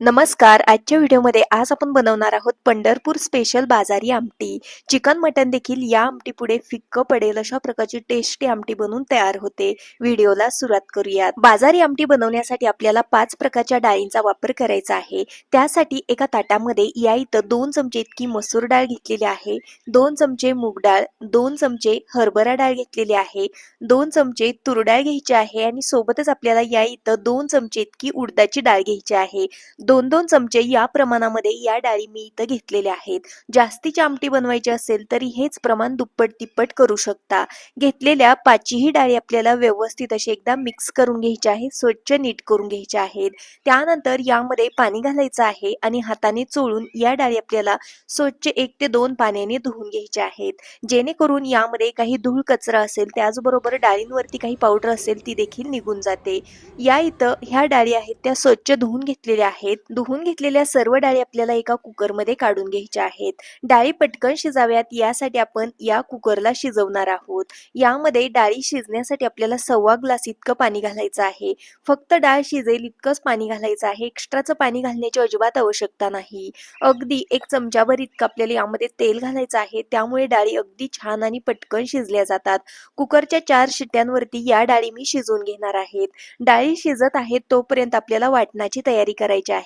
नमस्कार. आजच्या व्हिडिओमध्ये आज आपण बनवणार आहोत पंढरपूर स्पेशल बाजारी आमटी. चिकन मटन देखील या आमटी पुढे फिक्क पडेल अशा प्रकारची टेस्टी आमटी बनवून तयार होते. व्हिडिओला सुरुवात करूयात. बाजारी आमटी बनवण्यासाठी आपल्याला पाच प्रकारच्या डाळींचा वापर करायचा आहे. त्यासाठी एका ताटामध्ये या इथं दोन चमचे इतकी मसूर डाळ घेतलेली आहे. दोन चमचे मूग डाळ दोन चमचे हरभरा डाळ घेतलेली आहे. दोन चमचे तूर डाळ घ्यायची आहे आणि सोबतच आपल्याला या इथं दोन चमचे इतकी उडदाची डाळ घ्यायची आहे. दोन दोन चमचे या प्रमाणामध्ये या डाळी मी इथं घेतलेल्या आहेत. जास्तीची आमटी बनवायची असेल तरी हेच प्रमाण दुप्पट तिप्पट करू शकता. घेतलेल्या पाचही डाळी आपल्याला व्यवस्थित अशी एकदा मिक्स करून घ्यायची आहे स्वच्छ नीट करून घ्यायच्या आहेत. त्यानंतर यामध्ये पाणी घालायचं आहे आणि हाताने चोळून या डाळी आपल्याला स्वच्छ एक ते दोन पाण्याने धुवून घ्यायच्या आहेत. जेणेकरून यामध्ये काही धूळ कचरा असेल त्याचबरोबर डाळींवरती काही पावडर असेल ती देखील निघून जाते. या इथं ह्या डाळी आहेत त्या स्वच्छ धुवून घेतलेल्या आहेत. धुवून घेतलेल्या सर्व डाळी आपल्याला एका कुकरमध्ये काढून घ्यायच्या आहेत. डाळी पटकन शिजाव्यात यासाठी आपण या कुकरला शिजवणार आहोत. यामध्ये डाळी शिजण्यासाठी आपल्याला सव्वा ग्लास इतकं पाणी घालायचं आहे. फक्त डाळ शिजेल इतकंच पाणी घालायचं आहे. एक्स्ट्राचं पाणी घालण्याची अजिबात आवश्यकता नाही. अगदी एक चमच्यावर इतकं आपल्याला यामध्ये तेल घालायचं आहे. त्यामुळे डाळी अगदी छान आणि पटकन शिजल्या जातात. कुकरच्या चार शिट्ट्यांवरती या डाळी मी शिजवून घेणार आहेत. डाळी शिजत आहेत तोपर्यंत आपल्याला वाटणाची तयारी करायची आहे.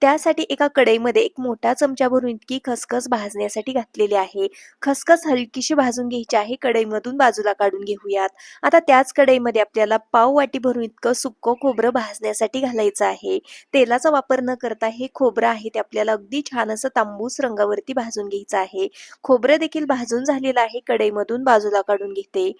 त्यासाठी एका कढईमध्ये एक मोठा चमचा भरून इतकी खसखस भाजण्यासाठी घातलेली आहे. खसखस हलकीशी भाजून घ्यायची आहे. कढईमधून बाजूला काढून घेऊयात. आता त्याच कढईमध्ये आपल्याला पाव वाटी भरून इतकं सुक्क खोबरं भाजण्यासाठी घालायचं आहे. तेलाचा वापर न करता हे खोबरं आहे ते आपल्याला अगदी छान असं तांबूस रंगावरती भाजून घ्यायचं आहे. खोबरं देखील भाजून झालेलं आहे. कढईमधून बाजूला काढून घेते.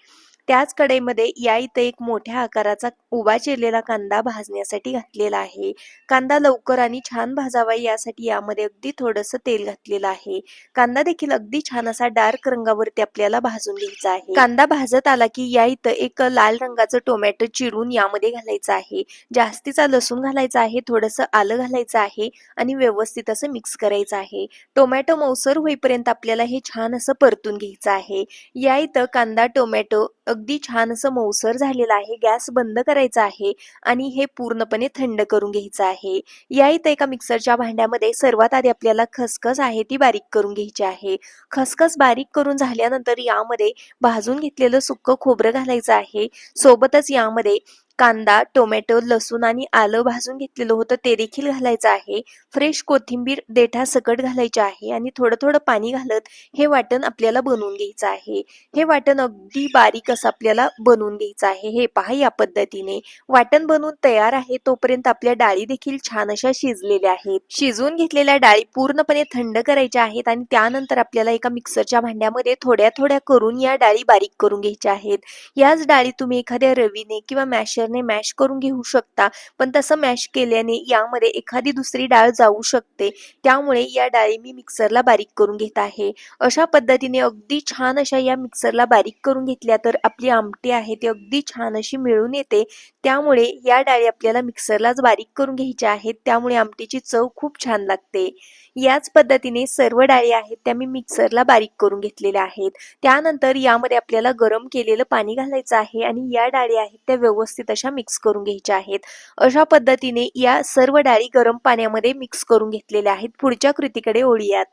त्याच कढईमध्ये या इथे एक मोठ्या आकाराचा उभा चिरलेला कांदा भाजण्यासाठी घातलेला आहे. कांदा लवकर आणि छान भाजावा यासाठी यामध्ये अगदी थोडंसं तेल घातलेलं आहे. कांदा देखील अगदी छान असा डार्क रंगावरती आपल्याला भाजून घ्यायचा आहे. कांदा भाजत आला की या इथं एक लाल रंगाचं टोमॅटो चिरून यामध्ये घालायचं आहे. जास्तीचा लसूण घालायचा आहे थोडंसं आलं घालायचं आहे आणि व्यवस्थित असं मिक्स करायचं आहे. टोमॅटो मौसर होईपर्यंत आपल्याला हे छान असं परतून घ्यायचं आहे. या इथं कांदा टोमॅटो अगदी छान असं मौसर झालेलं आहे गॅस बंद करायचा आहे आणि हे पूर्णपणे थंड करून घ्यायचं आहे. या इथं एका मिक्सरच्या भांड्यामध्ये सर्वात आधी आपल्याला खसखस आहे ती बारीक करून घ्यायची आहे. खसखस बारीक करून झाल्यानंतर यामध्ये भाजून घेतलेलं सुक्क खोबरं घालायचं आहे. सोबतच यामध्ये कांदा टोमॅटो लसूण आणि आलं भाजून घेतलेलं होतं. ते देखील घालायचं आहे. फ्रेश कोथिंबीर देठा सकट घालायचे आहे आणि थोडं थोडं पाणी घालत हे वाटण आपल्याला बनवून घ्यायचं आहे. हे वाटण अगदी बारीक असं आपल्याला बनवून घ्यायचं आहे. हे पहा या पद्धतीने. वाटण बनवून तयार आहे तोपर्यंत आपल्या डाळी देखील छान अशा शिजलेल्या आहेत. शिजवून घेतलेल्या डाळी पूर्णपणे थंड करायच्या आहेत आणि त्यानंतर आपल्याला एका मिक्सरच्या भांड्यामध्ये थोड्या थोड्या करून या डाळी बारीक करून घ्यायच्या आहेत. याच डाळी तुम्ही एखाद्या रवीने किंवा मॅशर मॅशरने मॅश करून घेऊ शकता. पण तसं मॅश केल्याने यामध्ये एखादी दुसरी डाळ जाऊ शकते. त्यामुळे या डाळी मी मिक्सरला बारीक करून घेत आहे. अशा पद्धतीने अगदी छान अशा या मिक्सरला बारीक करून घेतल्या तर आपली आमटी आहे ती अगदी छान अशी मिळून येते. त्यामुळे या डाळी आपल्याला मिक्सरलाच बारीक करून घ्यायच्या आहेत. त्यामुळे आमटीची चव खूप छान लागते. याच पद्धतीने सर्व डाळी आहेत त्या मी मिक्सरला बारीक करून घेतलेल्या आहेत. त्यानंतर यामध्ये आपल्याला गरम केलेलं पाणी घालायचं आहे आणि या डाळी आहेत त्या व्यवस्थित अशा मिक्स करून घ्यायच्या आहेत. अशा पद्धतीने या सर्व डाळी गरम पाण्यामध्ये मिक्स करून घेतलेल्या आहेत. पुढच्या कृतीकडे ओळीयात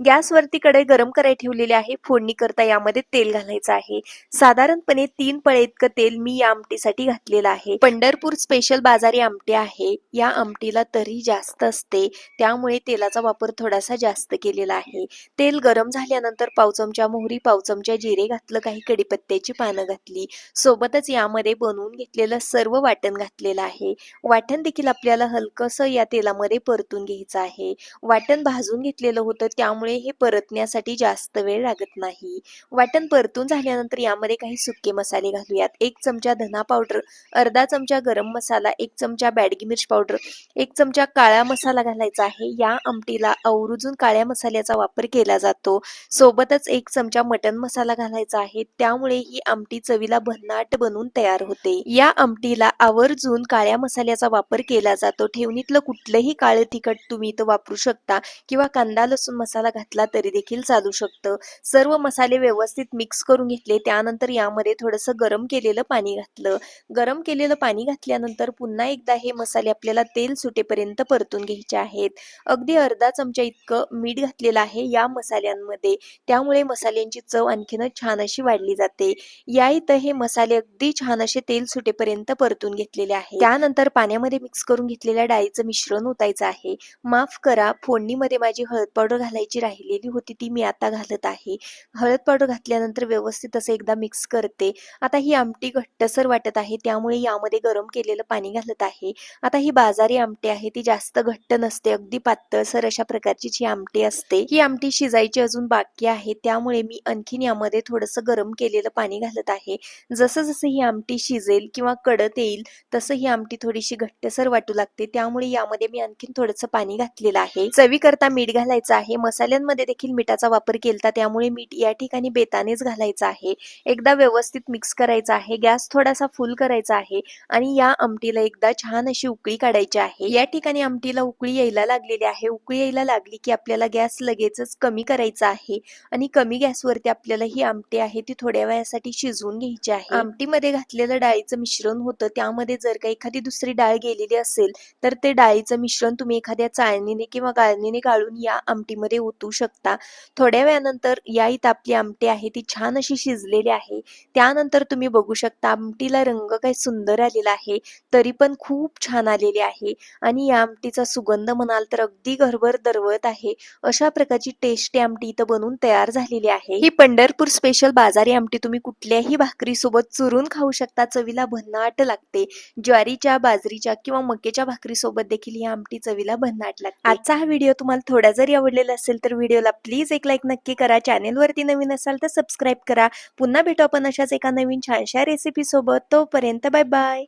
गॅसवरती कडे गरम करायला ठेवलेली आहे. फोडणी करता यामध्ये तेल घालायचं आहे. साधारणपणे तीन पळे इतकं तेल मी या आमटीसाठी घातलेलं आहे. पंढरपूर स्पेशल बाजारी आमटी आहे. या आमटीला तरी जास्त असते. त्यामुळे तेलाचा वापर थोडासा जास्त केलेला आहे. तेल गरम झाल्यानंतर पाव चमचा मोहरी पाव चमचा जिरे घातलं काही कडीपत्त्याची पानं घातली. सोबतच यामध्ये बनवून घेतलेलं सर्व वाटण घातलेलं आहे. वाटण देखील आपल्याला हलकंसं या तेलामध्ये परतून घ्यायचं आहे. वाटण भाजून घेतलेलं होतं त्यामुळे हे परतण्यासाठी जास्त वेळ लागत नाही. वाटण परतून झाल्यानंतर यामध्ये काही सुके मसाले घालूयात. एक चमचा धना पावडर अर्धा चमचा गरम मसाला एक चमचा बॅडगी मिर्च पावडर एक चमचा काळा मसाला घालायचा आहे. या आमटीला आवर्जून काळ्या मसाल्याचा वापर केला जातो. सोबतच एक चमचा मटन मसाला घालायचा आहे. त्यामुळे ही आमटी चवीला भन्नाट बनून तयार होते. या आमटीला आवर्जून काळ्या मसाल्याचा वापर केला जातो. ठेवणीतलं कुठलंही काळे तिखट तुम्ही इथं वापरू शकता किंवा कांदा लसूण मसाला घातला तरी देखील चालू शकतं. सर्व मसाले व्यवस्थित मिक्स करून घेतले त्यानंतर यामध्ये थोडंसं गरम केलेलं पाणी घातलं. गरम केलेलं पाणी घातल्यानंतर पुन्हा एकदा हे मसाले आपल्याला तेल सुटेपर्यंत परतून घ्यायचे आहेत. अगदी अर्धा चमचा इतकं मीठ घातलेलं आहे या मसाल्यांमध्ये. त्यामुळे मसाल्यांची चव आणखीनच छान अशी वाढली जाते. या इथं हे मसाले अगदी छान असे तेल सुटेपर्यंत परतून घेतलेले आहे त्यानंतर पाण्यामध्ये मिक्स करून घेतलेल्या डाळीचं मिश्रण ओतायचं आहे. माफ करा फोडणीमध्ये माझी हळद पावडर घालायची राहिलेली होती ती मी आता घालत आहे. हळद पावडर घातल्यानंतर व्यवस्थित असं एकदा मिक्स करते. आता ही आमटी घट्टसर वाटत आहे त्यामुळे यामध्ये गरम केलेलं पाणी घालत आहे. आता ही बाजारी आमटी आहे ती जास्त घट्ट नसते अगदी पातळसर अशा प्रकारचीच ही आमटी असते ही आमटी शिजायची अजून बाकी आहे. त्यामुळे मी आणखीन यामध्ये थोडंसं गरम केलेलं पाणी घालत आहे. जसं जसं ही आमटी शिजेल किंवा कडत येईल तसं ही आमटी थोडीशी घट्टसर वाटू लागते. त्यामुळे यामध्ये मी आणखीन थोडंसं पाणी घातलेलं आहे. चवी करता मीठ घालायचं आहे. मसाले मसाल्यांमध्ये देखील मिठाचा वापर केला त्यामुळे मीठ या ठिकाणी बेतानेच घालायचं आहे. एकदा व्यवस्थित मिक्स करायचं आहे. गॅस थोडासा फुल करायचा आहे आणि या आमटीला एकदा छान अशी उकळी काढायची आहे. या ठिकाणी आमटीला उकळी यायला लागलेली आहे. उकळी यायला लागली की आपल्याला गॅस लगेचच कमी करायचा आहे आणि कमी गॅसवरती आपल्याला ही आमटी आहे ती थोड्या वेळासाठी शिजवून घ्यायची आहे. आमटीमध्ये घातलेलं डाळीचं मिश्रण होतं. त्यामध्ये जर का एखादी दुसरी डाळ गेलेली असेल तर ते डाळीचं मिश्रण तुम्ही एखाद्या चाळणीने किंवा गाळणीने गाळून या आमटीमध्ये ओतू शकता. थोड्या वेळानंतर या इथं आपली आमटी आहे ती छान अशी शिजलेली आहे. त्यानंतर तुम्ही बघू शकता आमटीला रंग काय सुंदर आलेला आहे तरी पण खूप छान आलेली आहे. आणि या आमटीचा सुगंध म्हणाल तर अगदी घरभर दरवळत आहे. अशा प्रकारची टेस्टी आमटी इथं बनवून तयार झालेली आहे. ही पंढरपूर स्पेशल बाजारी आमटी तुम्ही कुठल्याही भाकरी सोबत चुरून खाऊ शकता. चवीला भन्नाट लागते. ज्वारीच्या बाजरीच्या किंवा मकेच्या भाकरी सोबत देखील ही आमटी चवीला भन्नाट लागते. आजचा हा व्हिडिओ तुम्हाला थोडा जरी आवडलेला असेल तर व्हिडिओला प्लीज एक लाईक नक्की करा. चॅनेलवरती नवीन असाल तर सबस्क्राईब करा. पुन्हा भेटू आपण अशाच एका नवीन छानशा रेसिपी सोबत. तोपर्यंत बाय बाय.